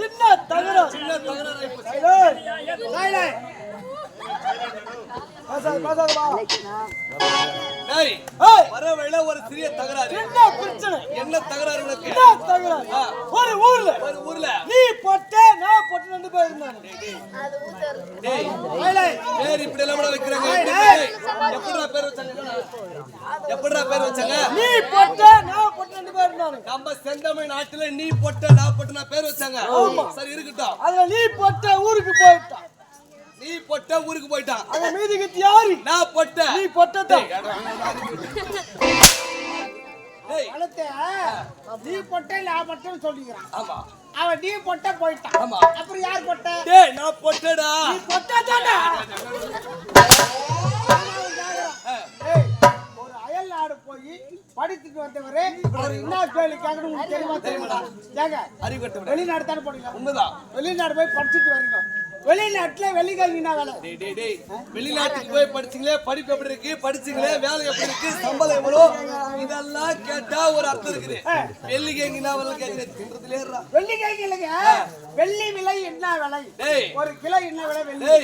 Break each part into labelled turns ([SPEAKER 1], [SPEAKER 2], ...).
[SPEAKER 1] சின்ன தகரம்
[SPEAKER 2] சின்ன வழியில ஒரு சிறிய தகராறு.
[SPEAKER 1] சின்ன பிரச்சனை.
[SPEAKER 2] என்ன தகராறு உனக்கு?
[SPEAKER 1] என்ன தகராறு. ஒரு ஊர்ல.
[SPEAKER 2] ஒரு ஊர்ல.
[SPEAKER 1] நீ பொட்ட நான் பொட்ட ரெண்டு பேர் இருந்தாங்க.
[SPEAKER 2] டேய் பேர் இப்படி எல்லாம் கூட வைக்கிறாங்க. எப்படிடா பேர் வச்சாங்க? எப்படிடா பேர் வச்சாங்க?
[SPEAKER 1] நீ பொட்ட நான்
[SPEAKER 2] நம்ம செந்தமிழ் நாட்டுல நீ பொட்ட நான் பொட்ட நான் பேர் வச்சாங்க. சரி இருக்கட்டும்.
[SPEAKER 1] அதுல நீ பொட்ட ஊருக்கு போயிட்டான்
[SPEAKER 2] நீ பொட்ட ஊருக்கு போயிட்டான்
[SPEAKER 1] அந்த மீதி கத்தி யாரு?
[SPEAKER 2] நான் பொட்ட.
[SPEAKER 1] நீ பொட்டதான்
[SPEAKER 3] நீ பொட்டை நான் சொல்லிக்கிறான்.
[SPEAKER 2] ஆமா.
[SPEAKER 3] அவன் நீ பொட்டை போயிட்டான்
[SPEAKER 2] ஆமா.
[SPEAKER 3] அப்புறம் யார் பொட்டை?
[SPEAKER 2] டேய் நான் பொட்டடா.
[SPEAKER 1] நீ பொட்டதாடா
[SPEAKER 3] ஒரு அயல் நாடு போய் படிச்சுட்டு வந்தவரு. அவர் என்ன கேள்வி கேட்கணும் உங்களுக்கு தெரியுமா தெரியுமா? ஏங்க
[SPEAKER 2] அறிவு
[SPEAKER 3] வெளிநாடு தானே போனீங்க
[SPEAKER 2] உண்மைதான்
[SPEAKER 3] வெளிநாடு போய் படிச்சுட்டு வரீங்க வெளிநாட்டுல வெளிக்கல்வினா வேலை?
[SPEAKER 2] வெளிநாட்டுக்கு போய் படிச்சீங்களே? படிப்பு எப்படி இருக்கு? படிச்சீங்களே? வேலை எப்படி இருக்கு? சம்பளம் எவ்வளவு இதெல்லாம் கேட்டா ஒரு அர்த்தம் இருக்குது. வெள்ளிக்கு எங்கன்னா வரல கேக்குறேன் தின்றதுலே.
[SPEAKER 3] வெள்ளிக்கிழமை இல்லைங்க. வெள்ளி விலை என்ன விலை? ஒரு கிலோ என்ன விலை வெள்ளி?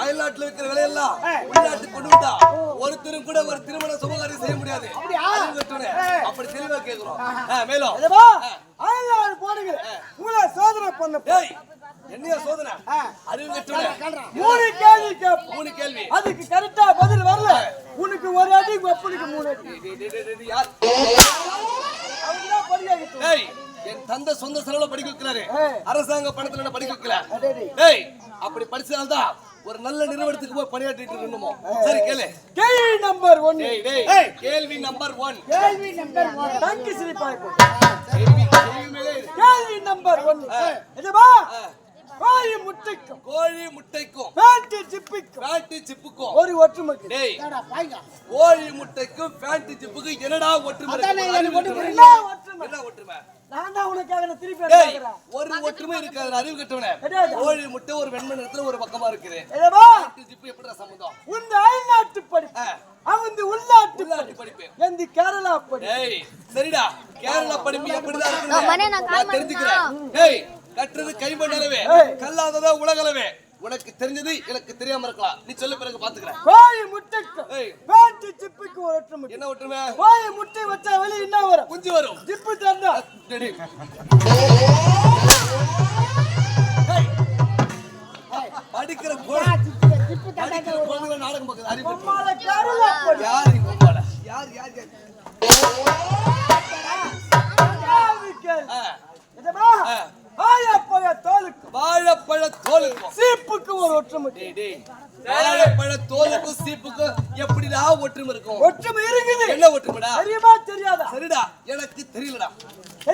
[SPEAKER 2] அயல்நாட்டுல இருக்கிற விலையெல்லாம் உள்நாட்டுக்கு கொண்டு விட்டா ஒருத்தரும் கூட ஒரு திருமண சுபகாரியம் செய்ய முடியாது.
[SPEAKER 3] அப்படியா?
[SPEAKER 2] அறிவு கட்டுனே. அப்படி தெளிவா கேக்குறோம். ஆ, மேலும்.
[SPEAKER 1] அதுவா அயல்நாடு போடுங்க உங்களை சோதனை பண்ண போ.
[SPEAKER 2] டேய் என்னையா சோதனை? அறிவு கட்டுனே.
[SPEAKER 1] மூணு கேள்வி கேட்போம்
[SPEAKER 2] மூணு கேள்வி.
[SPEAKER 1] அதுக்கு கரெக்டா பதில் வரல. உனக்கு ஒரு அடி மூணு அடி.
[SPEAKER 2] யார்?
[SPEAKER 1] அவங்கதான்
[SPEAKER 2] என் தந்தை சொந்த செலவுல படிக்க வைக்கிறாரு. அரசாங்க பணத்துல படிக்க வைக்கல? அப்படி படிச்சதால்தான் நல்ல நிறுவனத்துக்கு போய் பணியாற்றிட்டு இருக்கணுமோ? சரி கேளு.
[SPEAKER 1] கேள்வி நம்பர்
[SPEAKER 2] டேய் கேள்வி நம்பர் ஒன்
[SPEAKER 3] கேள்வி நம்பர் ஒன்.
[SPEAKER 1] தங்கி சிரிப்பாய்.
[SPEAKER 2] கேள்வி கேள்வி மேலே இரு.
[SPEAKER 1] கேள்வி நம்பர் ஒன்னு இதுவா கோழி முட்டைக்கும்.
[SPEAKER 2] கோழி முட்டைக்கும்.
[SPEAKER 1] பேண்ட் ஜிப்பிக்கும்.
[SPEAKER 2] பேண்ட் சிப்புக்கும்
[SPEAKER 1] ஒரு ஒற்றுமைக்கு.
[SPEAKER 2] டேய். கோழி முட்டைக்கும் பேண்ட் சிப்புக்கும் என்னடா ஒற்றுமை
[SPEAKER 3] ஒற்றுமை.
[SPEAKER 1] என்ன ஒற்றுமை?
[SPEAKER 2] என்ன ஒற்றுமை?
[SPEAKER 1] நான் தான் உனக்காக நான் திருப்பி
[SPEAKER 2] டேய்
[SPEAKER 1] கேக்குறேன்
[SPEAKER 2] ஒரு ஒற்றுமை இருக்காது அறிவு கட்டவனே. கோழி முட்டை ஒரு வெண்மை நிறத்துல ஒரு பக்கமா இருக்குது. பேண்ட் ஜிப்பு எப்படிடா சம்பந்தம்
[SPEAKER 1] உந்த அயல்நாட்டு படிப்பு. அவந்து உள்நாட்டு
[SPEAKER 2] உள்நாட்டு
[SPEAKER 1] படிப்பு. எந்த கேரளா படிப்பு.
[SPEAKER 2] டேய் சரிடா. கேரளா படிப்பு எப்படிதான் இருக்குது
[SPEAKER 4] நான்
[SPEAKER 2] தெரிஞ்சுக்கிறேன். டேய் கட்டுறது
[SPEAKER 1] ஏய்.
[SPEAKER 2] கல்லாததா உலகளவே. உனக்கு தெரிஞ்சது எனக்கு தெரியாம இருக்கலாம். நீ சொல்ல பிறகு பாத்துக்கிறேன்.
[SPEAKER 1] கோழி முட்டைக்கும்
[SPEAKER 2] ஏய்.
[SPEAKER 1] பேண்ட் ஜிப்புக்கு ஒரு ஒற்றுமை.
[SPEAKER 2] என்ன ஒற்றுமை?
[SPEAKER 1] கோழி முட்டை வச்சா வெளிய என்ன வரும்?
[SPEAKER 2] குஞ்சு வரும்.
[SPEAKER 1] ஜிப்பு தந்தா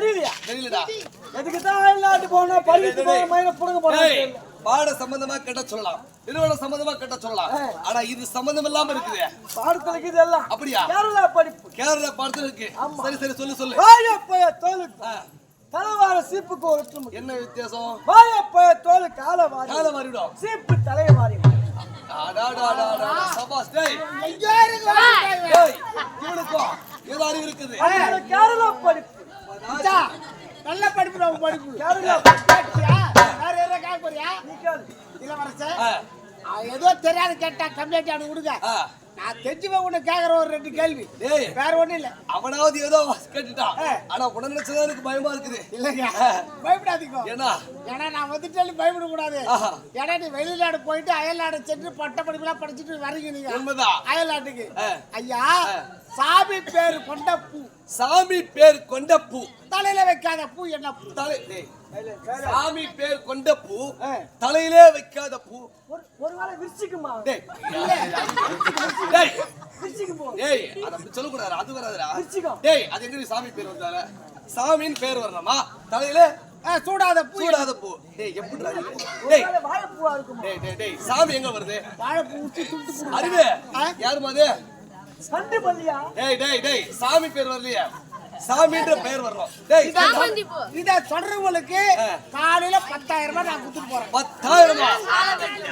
[SPEAKER 1] தெரியலையா
[SPEAKER 2] தெரியலடா
[SPEAKER 1] எதுக்கு தான் அயல்நாட்டு போனா படிக்கிட்டு போன மயில புடுங்க போனா
[SPEAKER 2] ஏய், பாட சம்பந்தமா கேட்ட சொல்லலாம். நிறுவனம் சம்பந்தமா கேட்ட சொல்லலாம். ஆனா இது சம்பந்தம் இல்லாம இருக்குது.
[SPEAKER 1] பாடத்துல இதெல்லாம்
[SPEAKER 2] அப்படியா?
[SPEAKER 1] கேரளா படிப்பு.
[SPEAKER 2] கேரளா பாடத்துல இருக்கு. சரி சரி சொல்லு சொல்லு.
[SPEAKER 1] வாயா போய தோலுக்கு
[SPEAKER 2] ஆ,
[SPEAKER 1] தலைவார சீப்புக்கு ஒரு ஒற்றுமை
[SPEAKER 2] என்ன வித்தியாசம்?
[SPEAKER 1] தோலு கால வாரி.
[SPEAKER 2] கால மாறிவிடும்
[SPEAKER 1] சீப்பு தலைய.
[SPEAKER 2] டேய். இவனுக்கும் ஏதோ அறிவு இருக்குது.
[SPEAKER 1] கேரளா படிப்பு.
[SPEAKER 3] நல்ல படிப்பு நம்ம படிப்பு? வேற யாரையா கேட்க போறியா?
[SPEAKER 2] ஆ,
[SPEAKER 3] அவன் ஏதோ தெரியாத கேட்டா கம்ப்ளைண்ட்
[SPEAKER 2] ஆ.
[SPEAKER 3] நான் தெரிஞ்சுப்ப உன்னை கேக்குற ஒரு ரெண்டு கேள்வி.
[SPEAKER 2] டேய்
[SPEAKER 3] வேற ஒண்ணும் இல்ல.
[SPEAKER 2] அவனாவது ஏதோ கேட்டுட்டான். ஆனா உடனே நினைச்சதா எனக்கு பயமா இருக்குது.
[SPEAKER 3] இல்லைங்க. பயப்படாதீங்க.
[SPEAKER 2] ஏன்னா?
[SPEAKER 3] ஏன்னா நான் வந்துட்டு பயப்பட கூடாது. ஏன்னா நீ வெளிநாடு போயிட்டு அயல்நாடு சென்று பட்ட படிப்புலாம் படிச்சுட்டு வரீங்க நீங்க.
[SPEAKER 2] உண்மைதான்.
[SPEAKER 3] அயல்நாட்டுக்கு. ஐயா சாமி பேர் கொண்ட பூ.
[SPEAKER 2] சாமி பேர் கொண்ட பூ.
[SPEAKER 3] தலையில வைக்காத பூ என்ன பூ?
[SPEAKER 2] தலை சாமி பேர் கொண்ட பூ. தலையிலே வைக்காத பூ.
[SPEAKER 1] ஒரு ஒருவேளை விரிச்சிக்குமா?
[SPEAKER 2] டேய். டேய்.
[SPEAKER 1] விரிச்சிக்கு போ
[SPEAKER 2] டேய் அத அப்படி சொல்லக்கூடாது அது வராதுடா.
[SPEAKER 1] விரிச்சிக்கும்
[SPEAKER 2] டேய் அது எங்க சாமி பேர் வந்தால சாமின்னு பேர் வரணுமா? தலையில
[SPEAKER 3] சூடாத பூ.
[SPEAKER 2] சூடாத பூ. டேய் எப்படிடா? டேய்.
[SPEAKER 1] வாழைப்பூவா இருக்குமா?
[SPEAKER 2] டேய் டேய் டேய் சாமி எங்க வருது?
[SPEAKER 3] வாழைப்பூ ஊற்றி துண்டு.
[SPEAKER 2] அறிவு? யாருமா அது
[SPEAKER 1] சண்டு பள்ளியா
[SPEAKER 2] டேய் டேய் டேய் சாமி பேர் வரலையே. சாமின்ற பெயர் வரணும். டேய்
[SPEAKER 4] சாமந்தி பூ.
[SPEAKER 3] இத சொல்றவங்களுக்கு காலையில பத்தாயிரம் ரூபாய் நான் கொடுத்துட்டு போறேன்.
[SPEAKER 2] பத்தாயிரமா?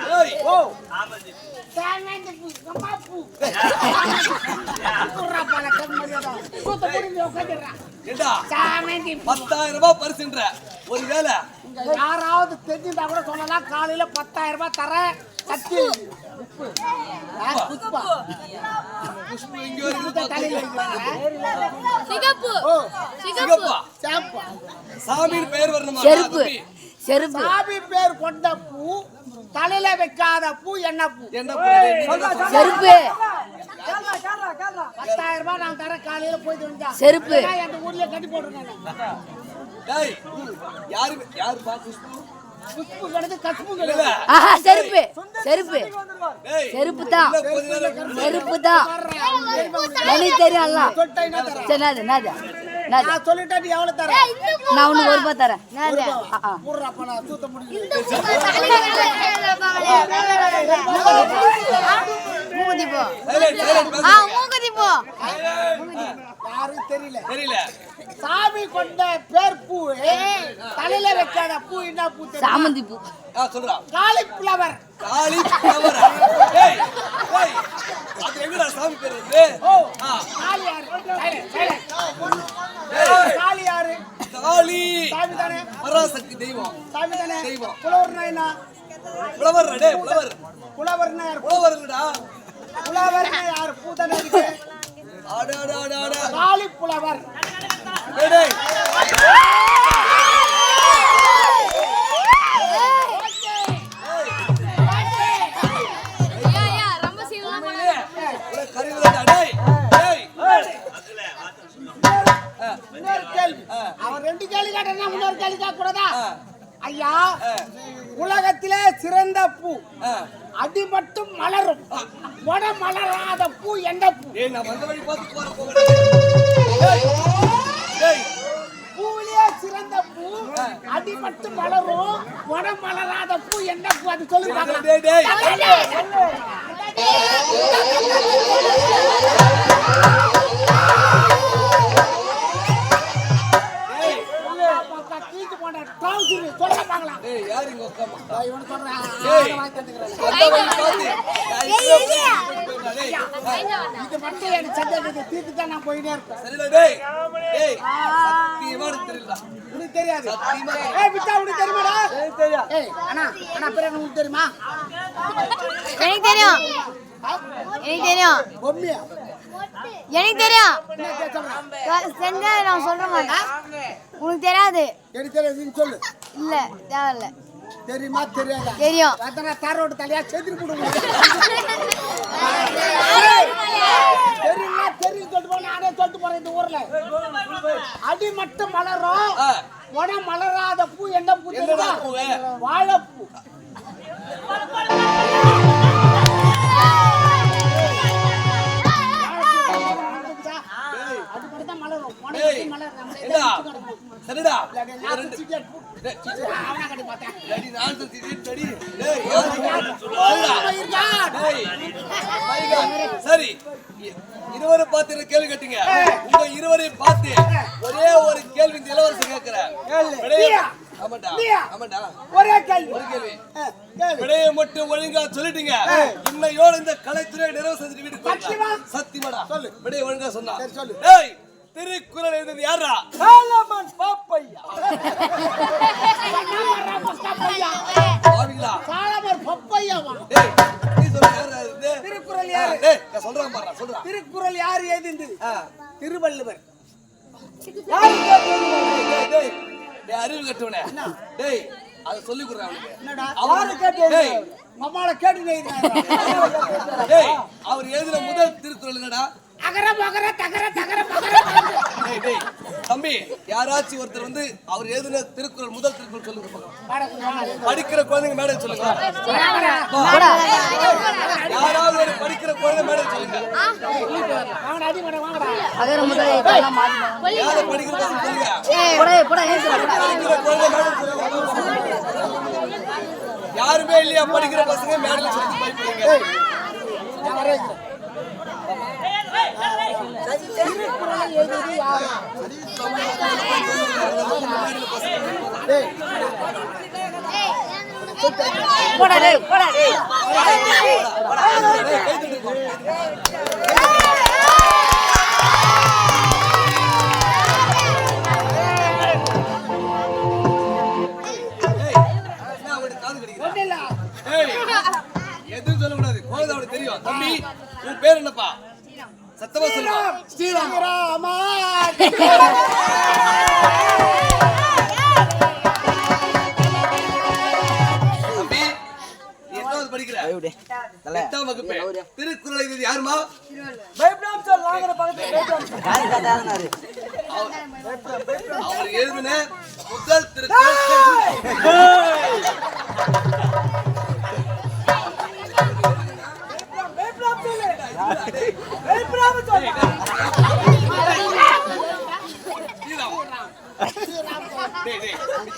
[SPEAKER 2] டேய்
[SPEAKER 3] ஓ.
[SPEAKER 2] பத்தாயிரம் ரூபாய் பரிசுன்ற ஒரு வேலை
[SPEAKER 3] இங்க யாராவது தெரிஞ்சிருந்தா கூட சொல்லலாம் காலையில பத்தாயிரம் ரூபாய்
[SPEAKER 2] பெயர் வரணுமா?
[SPEAKER 4] செருப்பு? செருப்பு.
[SPEAKER 3] சாமி பேர் கொண்ட பூ தலையில வைக்காத பூ என்ன பூ?
[SPEAKER 4] செருப்பு.
[SPEAKER 3] பத்தாயிரம் ரூபாய் நான் தரேன் காலையில போயிட்டு வந்தா.
[SPEAKER 4] செருப்பு.
[SPEAKER 3] என் ஊர்லயே கட்டி போட்டுருக்கேன்
[SPEAKER 4] செருப்பு செருப்பு. செருப்பு தான். செருப்பு தான். எனக்கு தெரியும் எல்லாம் சரி
[SPEAKER 3] நான் சொல்லிட்டா நீ எவ்வளவு
[SPEAKER 4] நான் உனக்கு ஒரு தரேன். மூக்குத்தி போ. போ
[SPEAKER 3] யாருக்கும் தெரியல.
[SPEAKER 2] தெரியல
[SPEAKER 3] சாமி கொண்ட பேர் பூ தலையில வைக்காத பூ என்ன பூ தெரியுமா?
[SPEAKER 4] சாமந்தி பூ.
[SPEAKER 2] சொல்றா
[SPEAKER 3] காலிஃபிளவர்.
[SPEAKER 2] அது எங்கடா சாமி பேர் ஆ,
[SPEAKER 3] காளி யாரு காளி யாரு
[SPEAKER 2] காளி.
[SPEAKER 3] சாமி தானே
[SPEAKER 2] பராசக்தி தெய்வம்.
[SPEAKER 3] சாமி தானே
[SPEAKER 2] தெய்வம்.
[SPEAKER 3] புலவர்னா என்ன?
[SPEAKER 2] புலவர் புலவர்.
[SPEAKER 3] புலவர்னா
[SPEAKER 2] புலவர் இல்லடா
[SPEAKER 3] புலவர்னா யாரு பூ தானே இருக்கு
[SPEAKER 2] ஆட ஆட ஆட ஆட
[SPEAKER 3] காளி புலவர்
[SPEAKER 2] டேய் டேய் டேய்
[SPEAKER 3] பூவிலே சிறந்த பூ அடி மட்டும் மலரும் உட மலராத பூ எந்த பூ அது சொல்லி பார்க்கலாம். இது மட்டும் எனக்கு சந்தேகத்தை தீர்த்து தான் நான் போயினே இருப்பேன். உனக்கு தெரியாது. ஏய் பிச்சா உனக்கு தெரியுமாடா?
[SPEAKER 1] தெரியும்
[SPEAKER 3] ஏய் அண்ணா அண்ணா பேர் என்ன உனக்கு தெரியுமா?
[SPEAKER 4] எனக்கு தெரியும். எனக்கு தெரியும்.
[SPEAKER 3] பொம்மியா?
[SPEAKER 4] எனக்கு தெரியும். செஞ்சா நான் சொல்ற மாட்டேன். உனக்கு தெரியாது.
[SPEAKER 3] எனக்கு தெரியாது நீ சொல்லு.
[SPEAKER 4] இல்ல தேவையில்ல.
[SPEAKER 3] தெரியுமா தெரியாதா?
[SPEAKER 4] தெரியும்.
[SPEAKER 3] அத்தனை தாரோட தலையா செதுறி போடுங்க தெரியுமா தெரியும் சொல்லிட்டு போன நானே சொல்லிட்டு போறேன் இந்த ஊர்ல அடி மட்டும் மலரும்
[SPEAKER 2] ஆ.
[SPEAKER 3] உட மலராத பூ என்ன பூ
[SPEAKER 2] என்னடா
[SPEAKER 3] தெரியுமா
[SPEAKER 2] பூவே?
[SPEAKER 3] வாழைப்பூ அது மட்டும் தான் மலரும் உனக்கு
[SPEAKER 2] டேய்
[SPEAKER 3] எப்படி மலரும்? நம்மளே
[SPEAKER 2] என்னடா
[SPEAKER 3] தான் வச்சு கிடக்கும்.
[SPEAKER 2] சரிடா
[SPEAKER 3] இல்லாட்டி
[SPEAKER 2] இது
[SPEAKER 3] நாக்கு
[SPEAKER 2] ரெண்டு
[SPEAKER 3] சிக்கன் பூ.
[SPEAKER 2] டேய்,
[SPEAKER 3] அவனா கட்டி பார்த்தேன்
[SPEAKER 2] டேய் நான் சொல்லி டேய் டேய் யார் இங்க?
[SPEAKER 3] Oh my God.
[SPEAKER 2] டேய் my God. சரி இருவரை பார்த்து என்ன கேள்வி கேட்டீங்க உங்க இருவரையும் பார்த்து ஒரே ஒரு கேள்வி இந்த இளவரசன் கேட்கிறேன்
[SPEAKER 3] ஒரே கேள்வி.
[SPEAKER 2] ஒரு கேள்வி. விடையை மட்டும் ஒழுங்கா சொல்லிட்டீங்க இன்னையோட இந்த கலைத்துறை நிறைவு செஞ்சுட்டு வீட்டுக்கு. சத்தியமாடா.
[SPEAKER 3] சொல்லு.
[SPEAKER 2] விடையை ஒழுங்கா சொன்னா.
[SPEAKER 3] சொல்லு.
[SPEAKER 2] டேய் திருக்குறள் எழுதுறது யாரா
[SPEAKER 1] சாலமன் பாப்பையா.
[SPEAKER 2] பாவிங்களா
[SPEAKER 3] சாலமர் பப்பையாவா?
[SPEAKER 2] டேய் நீ சொல்ற யாரா இது?
[SPEAKER 3] திருக்குறள் யாரு?
[SPEAKER 2] டேய் நான் சொல்றேன் பாரு சொல்றேன்
[SPEAKER 3] திருக்குறள் யார் எழுதினது. திருவள்ளுவர்.
[SPEAKER 2] டேய், அறிவு கட்டவனே டேய் அதை சொல்லி கொடுறேன் அவனுக்கு
[SPEAKER 3] என்னடா
[SPEAKER 2] அவரு டேய்
[SPEAKER 3] அம்மாளை கேட்டு?
[SPEAKER 2] டேய் அவர் எழுதின முதல் திருக்குறள் என்னடா?
[SPEAKER 3] அகர மகர தகர தகர
[SPEAKER 2] டேய் தம்பி யாராச்சும் ஒருத்தர் வந்து அவர் எழுதின திருக்குறள் முதல் திருக்குறள் சொல்லுங்க. படிக்கிற குழந்தைங்க மேடம் சொல்லுங்க. யாராவது ஒரு படிக்கிற குழந்தை மேடம் சொல்லுங்க. யாரை படிக்கிற பசங்க சொல்லுங்க
[SPEAKER 4] போடா போடா ஏசுடா
[SPEAKER 2] படிக்கிற குழந்தை மேடம் சொல்லுங்க. யாருமே இல்லையா படிக்கிற பசங்க மேடம் சொல்லி படிக்கிறீங்க
[SPEAKER 4] போடாடே போடாடே எதுவும் சொல்லக்கூடாது
[SPEAKER 2] கோதை அவனுக்கு தெரியும் தம்பி உன் பேர் என்னப்பா? சத்தமா சொல்லுப்பா ஸ்ரீராம்!
[SPEAKER 3] ராமா
[SPEAKER 2] திருக்குறளை எழுதியது யாருமா? அவர் எழுதின முதல் திருக்குறள்.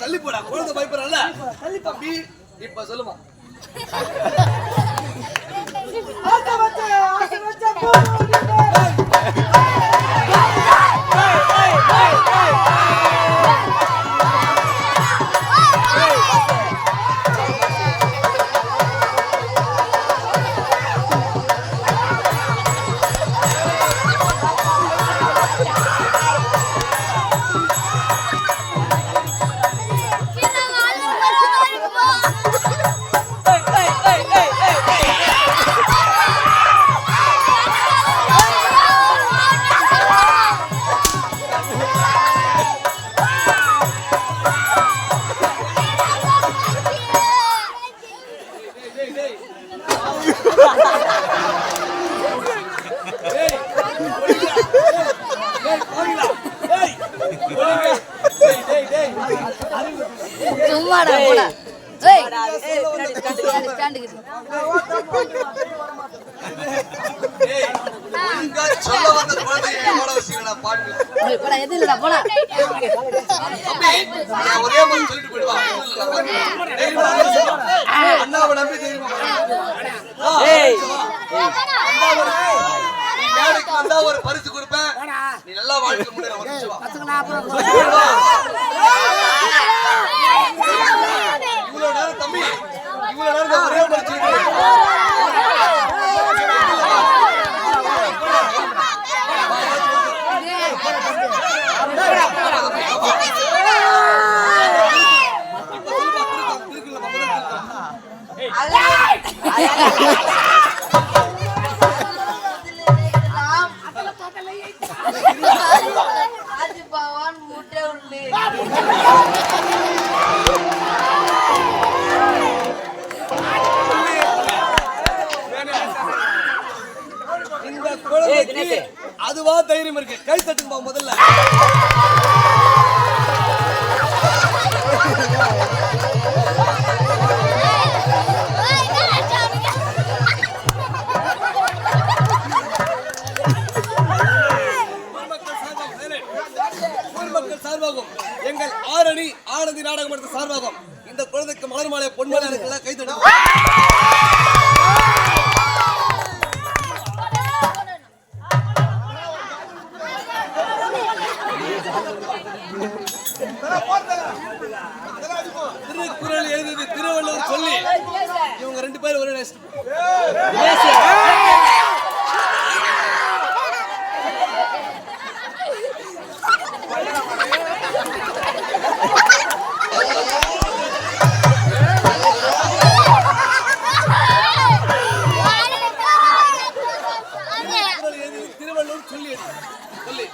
[SPEAKER 2] தள்ளி போடா குழந்தை பயப்படுறல தம்பி இப்ப சொல்லுமா
[SPEAKER 1] ஆசை வச்ச ஆசை வச்ச
[SPEAKER 4] சும்மாடா போடா ஏய் ஸ்டாண்டு ஸ்டாண்டுக்கு
[SPEAKER 2] டேய் ஒழுங்கா சொல்ல வந்த குழந்தையை பாட வச்சீங்கடா பாட்டு
[SPEAKER 4] ஏய், போடா எது இல்லடா போடா
[SPEAKER 2] தம்பி நான் ஒரே மாதிரி சொல்லிட்டு போயிடுவா தைரியமா வந்து சொல்லு. அண்ணாவை நம்பி தைரியமா வா. வா. நீ மேடைக்கு வந்தா ஒரு பரிசு கொடுப்பேன்? நீ நல்லா வாழ்க்கை முன்னேற திருக்குறள் எழுதியது திருவள்ளுவர் சொல்லி. இவங்க ரெண்டு பேரும் ஒரு திருவள்ளுவர் சொல்லி. சொல்லி.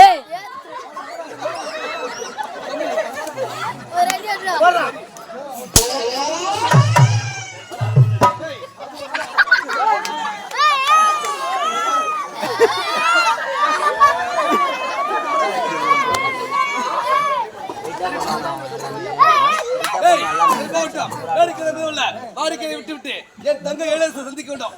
[SPEAKER 4] ஏய்.
[SPEAKER 2] ஏய், வேடிக்கை விட்டு விட்டு என் தங்க இளைஞர் சந்திக்க வேண்டும்.